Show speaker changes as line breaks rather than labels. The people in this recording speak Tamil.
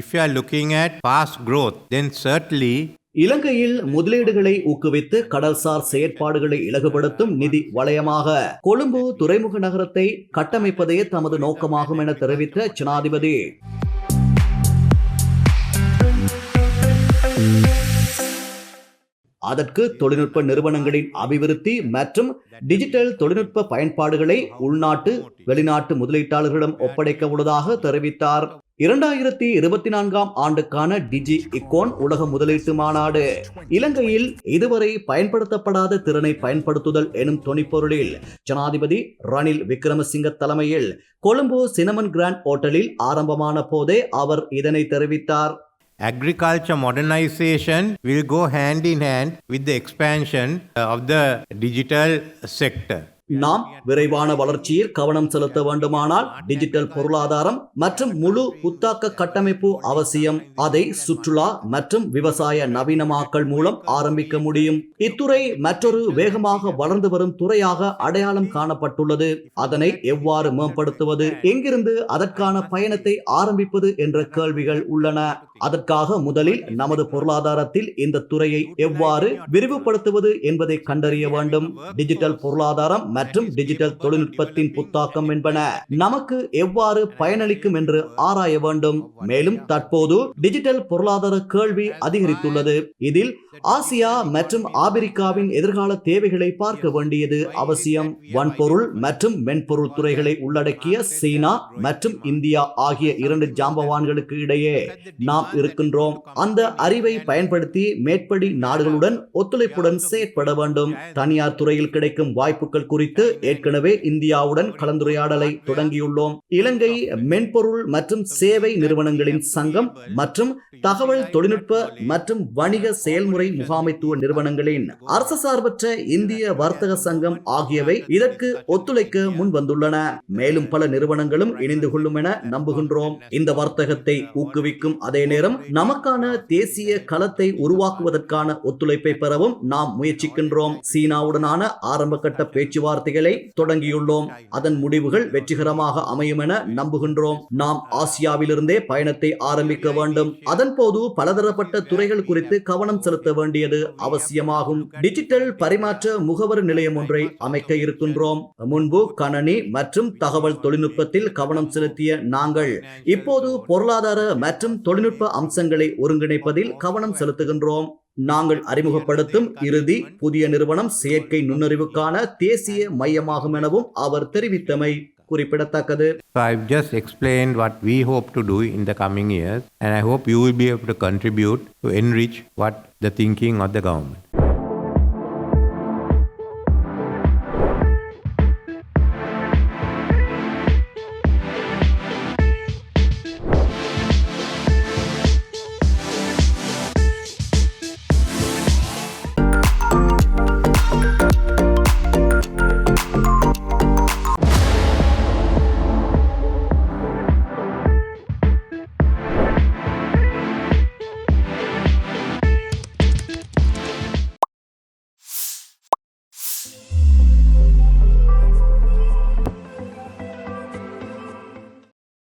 If you are looking at fast growth, then certainly
இலங்கையில் முதலீடுகளை ஊக்குவித்து கடல்சார் செயற்பாடுகளை இலகுபடுத்தும் நிதி வளையமாக. கொழும்பு துறைமுக நகரத்தை கட்டமைப்பதே தமது நோக்கமாகும் என தெரிவித்த ஜனாதிபதி. அதற்கு தொழில்நுட்ப நிறுவனங்களின் அபிவிருத்தி மற்றும் டிஜிட்டல் தொழில்நுட்ப பயன்பாடுகளை உள்நாட்டு வெளிநாட்டு முதலீட்டாளர்களிடம் ஒப்படைக்க உள்ளதாக தெரிவித்தார். இரண்டாயிரத்தி இருபத்தி நான்காம் ஆண்டுக்கான டிஜி இக்கோன் உலக முதலீட்டு மாநாடு இலங்கையில் இதுவரை பயன்படுத்தப்படாத திறனை பயன்படுத்துதல் எனும் துணிப்பொருளில் ஜனாதிபதி ரணில் விக்ரமசிங்க தலைமையில் கொழும்பு சினமன் கிராண்ட் ஹோட்டலில் ஆரம்பமான போதே அவர் இதனை தெரிவித்தார்
agriculture modernization will go hand in hand with the expansion of the digital sector.
நாம் விரைவான வளர்ச்சியில் கவனம் செலுத்த வேண்டுமானால் டிஜிட்டல் பொருளாதாரம் மற்றும் முழு புத்தாக்க கட்டமைப்பு அவசியம். அதை சுற்றுலா மற்றும் விவசாய நவீனமாக்கல் மூலம் ஆரம்பிக்க முடியும். இத்துறை மற்றொரு வேகமாக வளர்ந்து வரும் துறையாக அடையாளம் காணப்பட்டுள்ளது. அதனை எவ்வாறு மேம்படுத்துவது? எங்கிருந்து அதற்கான பயணத்தை ஆரம்பிப்பது என்ற கேள்விகள் உள்ளன. அதற்காக முதலில் நமது பொருளாதாரத்தில் இந்த துறையை எவ்வாறு விரிவுபடுத்துவது என்பதை கண்டறிய வேண்டும். டிஜிட்டல் பொருளாதாரம் மற்றும் டிஜிட்டல் தொழில்நுட்பத்தின் புத்தாக்கம் என்பன நமக்கு எவ்வாறு பயனளிக்கும் என்று ஆராய வேண்டும். மேலும் தற்போது டிஜிட்டல் பொருளாதார கேள்வி அதிகரித்துள்ளது. இதில் ஆசியா மற்றும் ஆப்பிரிக்காவின் எதிர்கால தேவைகளை பார்க்க வேண்டியது அவசியம். வன்பொருள் மற்றும் மென்பொருள் துறைகளை உள்ளடக்கிய சீனா மற்றும் இந்தியா ஆகிய இரண்டு ஜாம்பவான்களுக்கு இடையே நாம் இருக்கின்றோம். அந்த அறிவை பயன்படுத்தி மேற்படி நாடுகளுடன் ஒத்துழைப்புடன் செயற்பட வேண்டும். தனியார் துறையில் கிடைக்கும் வாய்ப்புகள் குறித்து ஏற்கனவே இந்தியாவுடன் கலந்துரையாடலை தொடங்கியுள்ளோம். இலங்கை மென்பொருள் மற்றும் சேவை நிறுவனங்களின் சங்கம் மற்றும் தகவல் தொழில்நுட்ப மற்றும் வணிக செயல்முறை முகாமைத்துவ நிறுவனங்களின் அரசு சார்பற்ற இந்திய வர்த்தக சங்கம் ஆகியவை இதற்கு ஒத்துழைக்க முன் வந்துள்ளன மேலும் பல நிறுவனங்களும் இணைந்து கொள்ளும் என நம்புகின்றோம். இந்த வர்த்தகத்தை ஊக்குவிக்கும் அதே நேரம் நமக்கான தேசிய களத்தை உருவாக்குவதற்கான ஒத்துழைப்பை பெறவும் நாம் முயற்சிக்கின்றோம். சீனாவுடனான ஆரம்ப கட்ட பேச்சுவார்த்தைகளை தொடங்கியுள்ளோம். அதன் முடிவுகள் வெற்றிகரமாக அமையும் என நம்புகின்றோம். நாம் ஆசியாவிலிருந்தே பயணத்தை ஆரம்பிக்க வேண்டும். அதன் போது பலதரப்பட்ட துறைகள் குறித்து கவனம் செலுத்த வேண்டியது அவசியமாகும். டிஜிட்டல் பரிமாற்ற முகவர் நிலையம் ஒன்றை அமைக்க இருக்கின்றோம். முன்பு கணனி மற்றும் தகவல் தொழில்நுட்பத்தில் கவனம் செலுத்திய நாங்கள் இப்போது பொருளாதார மற்றும் தொழில்நுட்ப அம்சங்களை ஒருங்கிணைப்பதில் கவனம் செலுத்துகின்றோம். நாங்கள் அறிமுகப்படுத்தும் இறுதி புதிய நிறுவனம் செயற்கை நுண்ணறிவுக்கான தேசிய மையமாகும் எனவும் அவர் தெரிவித்தமை குறிப்பிடத்தக்கது
So I've just explained what we hope to do in the coming years, and I hope you will be able to contribute to enrich what the thinking of the government.